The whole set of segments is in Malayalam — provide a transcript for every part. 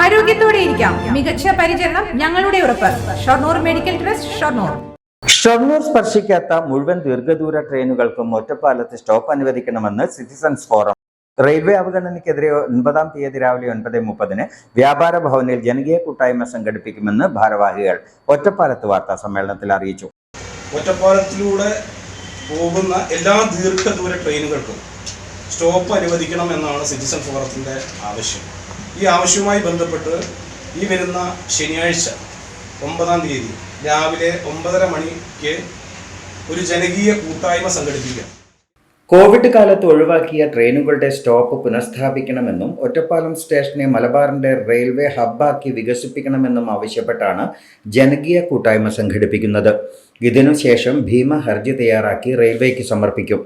ആരോഗ്യത്തോടെ ഇരിക്കാം. മികച്ച പരിചരണം ഞങ്ങളുടെ ഉറപ്പ്. Shoranur medical trust Shoranur. Shoranur സ്പർശിക്കാത്ത മുഴുവൻ ദീർഘദൂര ട്രെയിനുകൾക്കും ഒറ്റപ്പാലത്ത് സ്റ്റോപ്പ് അനുവദിക്കണമെന്ന് സിറ്റിസൺസ് ഫോറം. റെയിൽവേ അവഗണനയ്ക്കെതിരെ ഒൻപതാം തീയതി രാവിലെ ഒൻപത് മുപ്പതിന് വ്യാപാര ഭവനിൽ ജനകീയ കൂട്ടായ്മ സംഘടിപ്പിക്കുമെന്ന് ഭാരവാഹികൾ ഒറ്റപ്പാലത്ത് വാർത്താ സമ്മേളനത്തിൽ അറിയിച്ചു. ഒറ്റപ്പാലത്തിലൂടെ പോകുന്ന എല്ലാ ദീർഘദൂര ട്രെയിനുകൾക്കും സ്റ്റോപ്പ് അനുവദിക്കണം എന്നാണ് സിറ്റിസൺ ഫോറത്തിന്റെ ആവശ്യം. ഈ ആവശ്യവുമായി ബന്ധപ്പെട്ട് ഈ വരുന്ന ശനിയാഴ്ച ഒമ്പതാം തീയതി രാവിലെ ഒമ്പതര മണിക്ക് ഒരു ജനകീയ കൂട്ടായ്മ സംഘടിപ്പിക്കാം. കോവിഡ് കാലത്ത് ഒഴിവാക്കിയ ട്രെയിനുകളുടെ സ്റ്റോപ്പ് പുനഃസ്ഥാപിക്കണമെന്നും ഒറ്റപ്പാലം സ്റ്റേഷനെ മലബാറിന്റെ റെയിൽവേ ഹബ്ബാക്കി വികസിപ്പിക്കണമെന്നും ആവശ്യപ്പെട്ടാണ് ജനകീയ കൂട്ടായ്മ സംഘടിപ്പിക്കുന്നത്. ഇതിനുശേഷം ഭീമ ഹർജി തയ്യാറാക്കി റെയിൽവേക്ക് സമർപ്പിക്കും.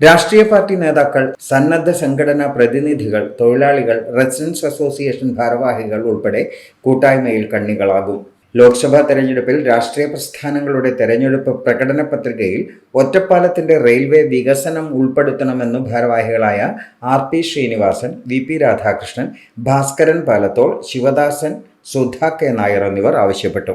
രാഷ്ട്രീയ പാർട്ടി നേതാക്കൾ സന്നദ്ധ സംഘടനാ പ്രതിനിധികൾ തൊഴിലാളികൾ റെസിഡൻസ് അസോസിയേഷൻ ഭാരവാഹികൾ ഉൾപ്പെടെ കൂട്ടായ്മയിൽ കണ്ണികളാകും. ലോക്സഭാ തെരഞ്ഞെടുപ്പിൽ രാഷ്ട്രീയ പ്രസ്ഥാനങ്ങളുടെ തെരഞ്ഞെടുപ്പ് പ്രകടന പത്രികയിൽ ഒറ്റപ്പാലത്തിന്റെ റെയിൽവേ വികസനം ഉൾപ്പെടുത്തണമെന്ന് ഭാരവാഹികളായ R P Sreenivasan V P Radhakrishnan Bhaskaran Palathol Sivadasan Sudha K Nair എന്നിവർ ആവശ്യപ്പെട്ടു.